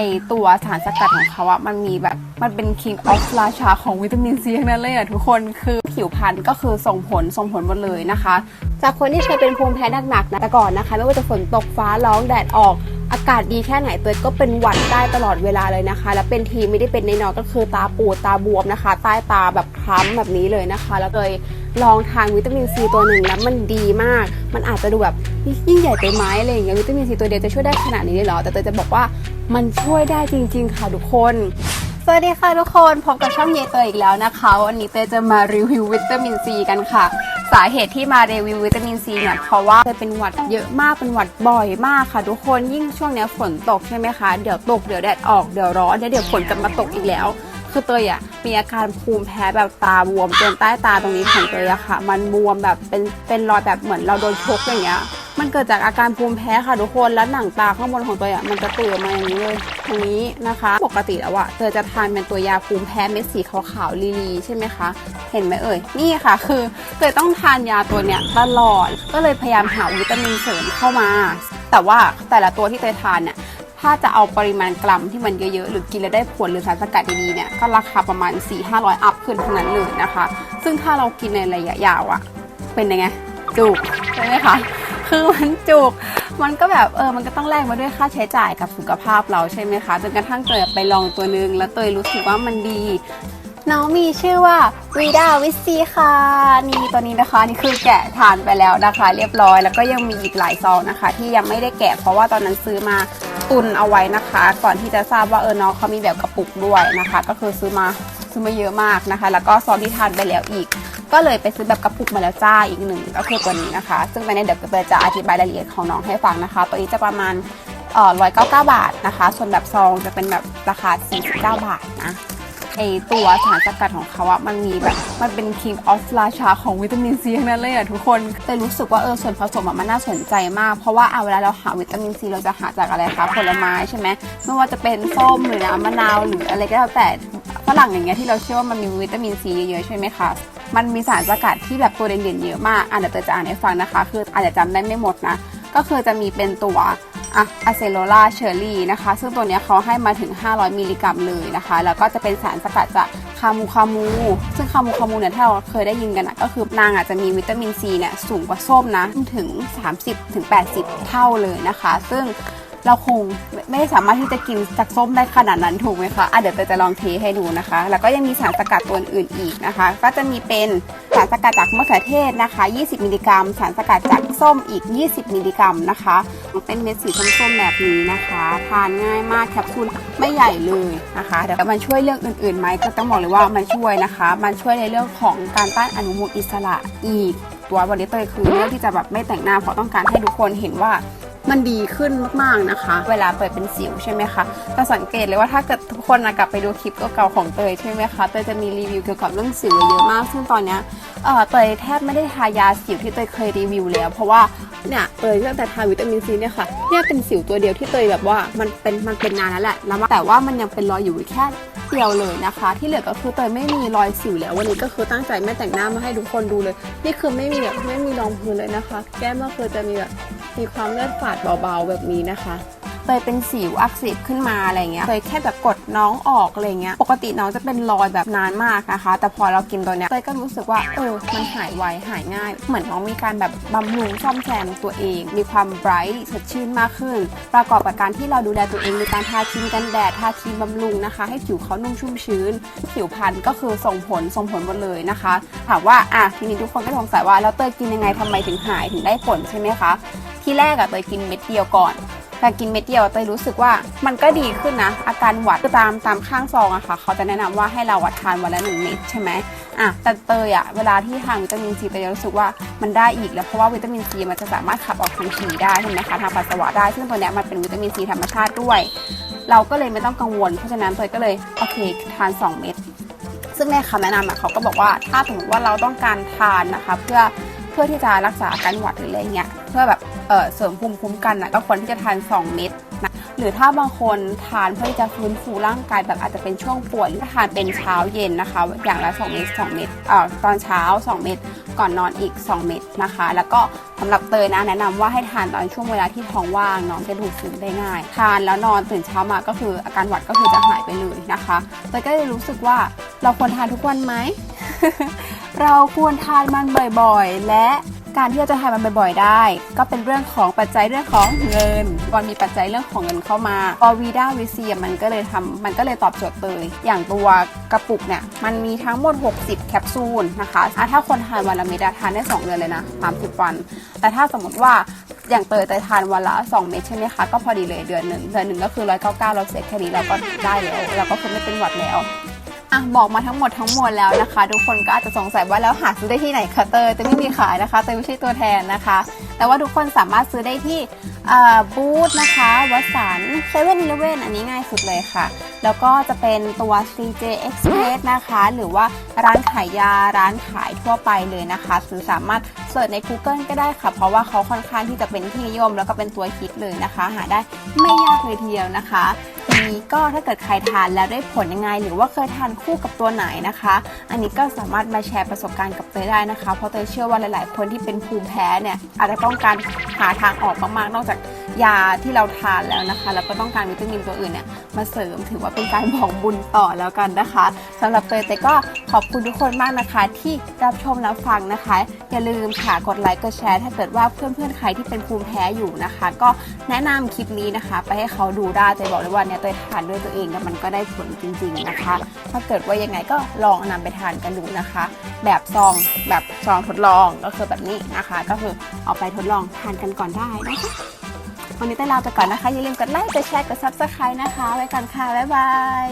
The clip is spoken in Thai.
ไอตัวสารสกัดของเขาอะมันมีแบบมันเป็น king of ราชาของวิตามินซีทั้งนั้นเลยอะทุกคนคือผิวพรรณก็คือส่งผลส่งผลหมดเลยนะคะ จากคนที่เคยเป็นภูมิแพ้หนักๆนะแต่ก่อนนะคะ ไม่ว่าจะฝนตกฟ้าร้องแดดออกอากาศดีแค่ไหนเตยก็เป็นหวัดได้ตลอดเวลาเลยนะคะ แล้วเป็นทีไม่ได้เป็นในนอนก็คือตาปูดตาบวมนะคะ ใต้ตาแบบคล้ำแบบนี้เลยนะคะ แล้วเลยลองทานวิตามินซีตัวหนึ่งแล้วมันดีมาก มันอาจจะดูแบบยิ่งใหญ่ไปไหมอะไรอย่างเงี้ยวิตามินซีตัวเดียวจะช่วยได้ขนาดนี้เลยเหรอแต่เตยจะบอกว่า มันช่วยได้จริง ๆ ค่ะทุกคน สวัสดีค่ะทุกคน พบกับช่องเยเตยอีกแล้วนะคะ วันนี้เตยจะมารีวิววิตามินซีกันค่ะ สาเหตุที่มารีวิววิตามินซีเนี่ยเพราะว่าเตยเป็นหวัดเยอะมากเป็นหวัดบ่อยมากค่ะ ทุกคนยิ่งช่วงเนี้ยฝนตกใช่ไหมคะเดี๋ยวตกเดี๋ยวแดดออกเดี๋ยวร้อนเดี๋ยวเดี๋ยวฝนจะมาตกอีกแล้วคือเตยอะมีอาการภูมิแพ้แบบตาบวมจนใต้ตาตรงนี้ของเตยอะค่ะ มันบวมแบบเป็นเป็นรอยแบบเหมือนเราโดนชกอย่างเงี้ย มันเกิดจากอาการภูมิแพ้ค่ะทุกคน แล้วหนังตาข้างบนของตัวอะมันจะตื่นมาอย่างนี้เลยตรงนี้นะคะ ปกติแล้วอะเธอจะทานเป็นตัวยาภูมิแพ้เม็ดสีขาวๆลีๆใช่ไหมคะ เห็นไหมเอ่ย นี่ค่ะ คือเธอต้องทานยาตัวเนี้ยตลอด ก็เลยพยายามหาวิตามินเสริมเข้ามา แต่ว่าแต่ละตัวที่เธอทานเนี่ยถ้าจะเอาปริมาณกรัมที่มันเยอะๆ หรือกินแล้วได้ผลหรือสารสกัดดีๆเนี่ย ก็ราคาประมาณ 4-500 อัพขึ้นทั้งนั้นเลยนะคะ ซึ่งถ้าเรากินในระยะยาวอะเป็นยังไงจุกใช่ไหมคะ คือมันจุก มันก็แบบเออ มันก็ต้องแลกมาด้วยค่าใช้จ่ายกับสุขภาพเราใช่ไหมคะ จนกระทั่งเตยไปลองตัวนึง แล้วเตยรู้สึกว่ามันดี น้องมีชื่อว่าวีดาวิซีค่ะ นี่ตัวนี้นะคะ นี่คือแกะทานไปแล้วนะคะ เรียบร้อย แล้วก็ยังมีอีกหลายซองนะคะ ที่ยังไม่ได้แกะ เพราะว่าตอนนั้นซื้อมาตุนเอาไว้นะคะ ก่อนที่จะทราบว่าเออน้องเขามีแบบกระปุกด้วยนะคะ ก็คือซื้อมาซื้อมาเยอะมากนะคะ แล้วก็ซองที่ทานไปแล้วอีก ก็เลยไปซื้อแบบกระปุกมาแล้วจ้าอีกหนึ่งก็คือตัวนี้นะคะ ซึ่งตอนนี้เดี๋ยวเตยจะอธิบายรายละเอียดของน้องให้ฟังนะคะ ตัวนี้จะประมาณเอ่อ199บาทนะคะ ส่วนแบบซองจะเป็นแบบราคา49บเก้าบาทนะไอตัวสารสกัดของเขาอะมันมีแบบมันเป็น king of ราชาของวิตามินซีทั้งนั้นเลยอะทุกคนแต่รู้สึกว่าเออส่วนผสมอะมันน่าสนใจมาก เพราะว่าเอาเวลาเราหาวิตามินซีเราจะหาจากอะไรคะผลไม้ใช่ไหมไม่ว่าจะเป็นส้มหรือน้ำมะนาวหรืออะไรก็แล้วแต่ฝรั่งอย่างเงี้ยที่เราเชื่อว่ามันมีวิตามินซีเยอะๆใช่ไหมคะ มันมีสารสกัดที่แบบตัวเด่นๆเยอะมากอะเดี๋ยวเตยจะอ่านให้ฟังนะคะ คืออาจจะจำได้ไม่หมดนะ ก็คือจะมีเป็นตัวอะอะเซโลล่าเชอร์รี่นะคะ ซึ่งตัวเนี้ยเขาให้มาถึง 500 มิลลิกรัมเลยนะคะ แล้วก็จะเป็นสารสกัดจากคามูคามู ซึ่งคามูคามูเนี่ยถ้าเราเคยได้ยินกันนะก็คือนางอาจจะมีวิตามินซีเนี่ยสูงกว่าส้มนะ ถึง 30ถึง80 เท่าเลยนะคะ ซึ่ง เราคงไม่สามารถที่จะกินจากส้มได้ขนาดนั้นถูกไหมคะอะเดี๋ยวเตยจะลองเทให้ดูนะคะ แล้วก็ยังมีสารสกัดตัวอื่นอีกนะคะ ก็จะมีเป็นสารสกัดจากมะเขือเทศนะคะ 20 มิลลิกรัม สารสกัดจากส้มอีก 20 มิลลิกรัมนะคะ เป็นเม็ดสีส้มๆแบบนี้นะคะ ทานง่ายมากแคปซูลไม่ใหญ่เลยนะคะเดี๋ยวมันช่วยเรื่องอื่นๆไหมก็ต้องบอกเลยว่ามันช่วยนะคะ มันช่วยในเรื่องของการต้านอนุมูลอิสระอีก ตัววันนี้เตยคือเลือกที่จะแบบไม่แต่งหน้าเพราะต้องการให้ทุกคนเห็นว่า มันดีขึ้นมากๆนะคะ เวลาเปิดเป็นสิวใช่ไหมคะจะสังเกตเลยว่าถ้าเกิดทุกคนนะกลับไปดูคลิปเก่าๆของเตยใช่ไหมคะเตยจะมีรีวิวเกี่ยวกับเรื่องสิวเยอะมาก ซึ่งตอนนี้เออเตยแทบไม่ได้ทายาสิวที่เตยเคยรีวิวแล้ว เพราะว่าเนี่ยเตยตั้งแต่ทาวิตามินซีเนี่ยค่ะเนี่ยเป็นสิวตัวเดียวที่เตยแบบว่ามันเป็นมันเป็นนานแล้วแหละแล้วแต่ว่ามันยังเป็นรอยอยู่แค่เดียวเลยนะคะ ที่เหลือก็คือเตยไม่มีรอยสิวแล้ววันนี้ก็คือตั้งใจไม่แต่งหน้ามาให้ทุกคนดูเลย นี่คือไม่มีแบบไม่มีรองพื้นเลยนะคะ แก้มก็คือจะมีแบบมีความเลือดฝาดเบาๆแบบนี้นะคะ เคยเป็นสิวอักเสบขึ้นมาอะไรเงี้ยเคยแค่แบบกดน้องออกอะไรเงี้ยปกติน้องจะเป็นรอยแบบนานมากนะคะ แต่พอเรากินตัวเนี้ยเตยก็รู้สึกว่าเออมันหายไวหายง่าย เหมือนน้องมีการแบบบำรุงซ่อมแซมตัวเอง มีความไบรท์สดชื่นมากขึ้น ประกอบกับการที่เราดูแลตัวเองในการทาครีมกันแดดทาครีมบำรุงนะคะ ให้ผิวเขานุ่มชุ่มชื้น ผิวพรรณก็คือส่งผลส่งผลหมดเลยนะคะถามว่าอะทีนี้ทุกคนก็สงสัยว่าแล้วเตยกินยังไงทำไมถึงหายถึงได้ผลใช่ไหมคะที่แรกอะเตยกินเม็ดเดียวก่อน แต่กินเม็ดเดียวเตยรู้สึกว่ามันก็ดีขึ้นนะ อาการหวัดคือตามตามข้างซองอะค่ะ เขาจะแนะนำว่าให้เราทานวันละหนึ่งเม็ดใช่ไหมอะแต่เตยอะเวลาที่ทานวิตามินซีเตยรู้สึกว่ามันได้อีกแล้วเพราะว่าวิตามินซีมันจะสามารถขับออกทางฉี่ได้ใช่ไหมคะทางปัสสาวะได้ ซึ่งตัวเนี้ยมันเป็นวิตามินซีธรรมชาติด้วย เราก็เลยไม่ต้องกังวล เพราะฉะนั้นเตยก็เลยโอเคทาน 2 เม็ดซึ่งในคำแนะนำอะเขาก็บอกว่าถ้าสมมติว่าเราต้องการทานนะคะ เพื่อ พื่อที่จะรักษาอาการหวัดหรืออะไรเงี้ยเพื่อแบบเออเสริมภูมิคุ้มกันนะก็ควรที่จะทาน 2 เม็ดนะหรือถ้าบางคนทานเพื่อที่จะฟื้นฟูร่างกายแบบอาจจะเป็นช่วงป่วยหรือทานเป็นเช้าเย็นนะคะ อย่างละ 2 เม็ด2เม็ดเอ่อตอนเช้า 2 เม็ดก่อนนอนอีก 2 เม็ดนะคะ แล้วก็สำหรับเตยนะแนะนำว่าให้ทานตอนช่วงเวลาที่ท้องว่างน้องจะดูดซึมได้ง่าย ทานแล้วนอนตื่นเช้ามาก็คืออาการหวัดก็คือจะหายไปเลยนะคะเตยก็เลยรู้สึกว่าเราควรทานทุกวันไหม เราควรทานมันบ่อยๆ และการที่เราจะทานมันบ่อยๆ ได้ ก็เป็นเรื่องของปัจจัยเรื่องของเงินก่อนมีปัจจัยเรื่องของเงินเข้ามาพอวีด้าวิเซียมันก็เลยทำมันก็เลยตอบโจทย์เลยอย่างตัวกระปุกเนี่ยมันมีทั้งหมด 60 แคปซูลนะคะอะถ้าคนทานวันละเม็ดทานได้ 2 เดือนเลยนะ 30 วัน แต่ถ้าสมมติว่าอย่างเตยเตยทานวันละ 2 เม็ดใช่ไหมคะ ก็พอดีเลยเดือนหนึ่งเดือนหนึ่งก็คือ 199เราเสร็จแค่นี้เราก็ได้แล้วเราก็คือไม่เป็นหวัดแล้ว อะบอกมาทั้งหมดทั้งมวลแล้วนะคะ ทุกคนก็อาจจะสงสัยว่าแล้วหาซื้อได้ที่ไหนคะเตยเตยไม่มีขายนะคะเตยไม่ใช่ตัวแทนนะคะ แต่ว่าทุกคนสามารถซื้อได้ที่บูธนะคะวัสันเซเว่นอีเลเว่นอันนี้ง่ายสุดเลยค่ะ แล้วก็จะเป็นตัว CJ Express นะคะ หรือว่าร้านขายยาร้านขายทั่วไปเลยนะคะ ซื้อสามารถเสิร์ชใน Google ก็ได้ค่ะ เพราะว่าเขาค่อนข้างที่จะเป็นที่นิยม แล้วก็เป็นตัวฮิตเลยนะคะ หาได้ไม่ยากเลยทีเดียวนะคะ นี้ก็ถ้าเกิดใครทานแล้วได้ผลยังไง หรือว่าเคยทานคู่กับตัวไหนนะคะ อันนี้ก็สามารถมาแชร์ประสบการณ์กับเตยได้นะคะ เพราะเตยเชื่อว่าหลาย ๆ คนที่เป็นภูมิแพ้เนี่ยอาจจะต้องการหาทางออกมากๆนอกจาก ยาที่เราทานแล้วนะคะ แล้วก็ต้องการวิตามินตัวอื่นเนี่ยมาเสริมถือว่าเป็นการบอกบุญต่อแล้วกันนะคะสำหรับเตยเตยก็ขอบคุณทุกคนมากนะคะ ที่รับชมแล้วฟังนะคะ อย่าลืมค่ะกดไลค์กดแชร์ ถ้าเกิดว่าเพื่อนๆใครที่เป็นภูมิแพ้อยู่นะคะ ก็แนะนำคลิปนี้นะคะ ไปให้เขาดูได้เตยบอกเลยว่าเนี่ยเตยทานด้วยตัวเองแล้วมันก็ได้ผลจริง ๆนะคะ ถ้าเกิดว่ายังไงก็ลองนำไปทานกันดูนะคะ แบบซองแบบซองทดลองก็คือแบบนี้นะคะ ก็คือเอาไปทดลองทานกันก่อนได้นะคะ วันนี้เต้ลาไปก่อนนะคะ อย่าลืมกดไลค์ กดแชร์ กด subscribe นะคะ ไว้ก่อนค่ะ บ๊ายบาย